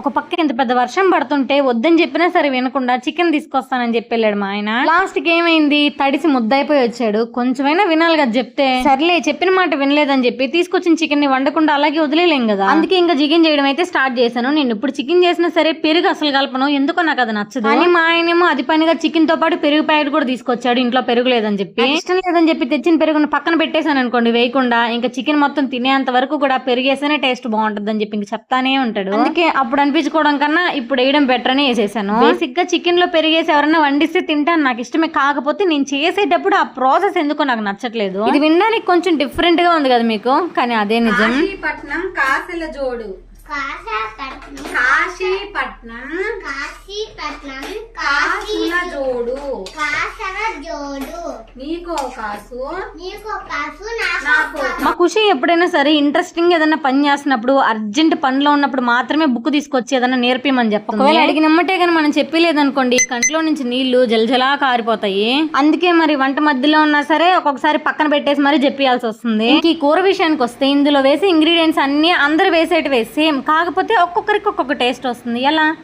ఒక పక్క ఇంత పెద్ద వర్షం పడుతుంటే వద్దని చెప్పినా సరే వినకుండా చికెన్ తీసుకొస్తానని చెప్పి వెళ్ళాడు మా ఆయన. లాస్ట్కి ఏమైంది? తడిసి ముద్దయిపోయి వచ్చాడు. కొంచెమైనా వినాలి కదా చెప్తే. సర్లే చెప్పిన మాట వినలేదని చెప్పి తీసుకొచ్చిన చికెన్ని వండకుండా అలాగే వదిలేలేం కదా. అందుకే ఇంకా చికెన్ చేయడం అయితే స్టార్ట్ చేశాను. నేను ఇప్పుడు చికెన్ చేసినా సరే పెరుగు అసలు కలపను. ఎందుకో నాకు అది నచ్చదు. కానీ మా ఆయనేమో అది పనిగా చికెన్తో పాటు పెరుగు ప్యాకెట్ కూడా తీసుకొచ్చాడు. ఇంట్లో పెరుగు లేదని చెప్పి. ఇష్టం లేదని చెప్పి తెచ్చిన పెరుగును పక్కన పెట్టేశాను అనుకోండి వేయకుండా ఇంకా చికెన్ మొత్తం తినేంత వరకు కూడా పెరిగేస్తేనే టేస్ట్ బాగుంటుంది అని చెప్పి ఇంకా చెప్తానే ఉంటాడు. అందుకే అప్పుడు అనిపించుకోవడం కన్నా ఇప్పుడు వేయడం బెటర్ అని వేసేసాను. బేసిక్గా చికెన్లో పెరిగేసి ఎవరైనా వండిస్తే తింటాను నాకు ఇష్టమే. కాకపోతే నేను చేసేటప్పుడు ఆ ప్రాసెస్ ఎందుకో నాకు నచ్చట్లేదు. ఇది వినడానికి కొంచెం డిఫరెంట్గా ఉంది కదా మీకు? కానీ అదే నిజం. కాశీల జోడు. కాశీపట్నం. కాశీపట్నం కాశీపట్నం. కాసుల జోడు. కాసర జోడు. మా ఖుషి ఎప్పుడైనా సరే ఇంట్రెస్టింగ్ ఏదైనా పని చేస్తున్నప్పుడు అర్జెంట్ పనిలో ఉన్నప్పుడు మాత్రమే బుక్ తీసుకొచ్చి ఏదైనా నేర్పిమని చెప్పండి ఒకవేళ అడిగినమ్మటే కానీ మనం చెప్పలేదనుకోండి కంట్లో నుంచి నీళ్ళు జలజలా కారిపోతాయి. అందుకే మరి వంట మధ్యలో ఉన్నా సరే ఒక్కొక్కసారి పక్కన పెట్టేసి మరి చెప్పాల్సి వస్తుంది. ఇంక ఈ కూర విషయానికి వస్తే ఇందులో వేసే ఇంగ్రీడియంట్స్ అన్ని అందరూ వేసేటివే సేమ్. కాకపోతే ఒక్కొక్కరికి ఒక్కొక్క టేస్ట్ వస్తుంది. ఎలా?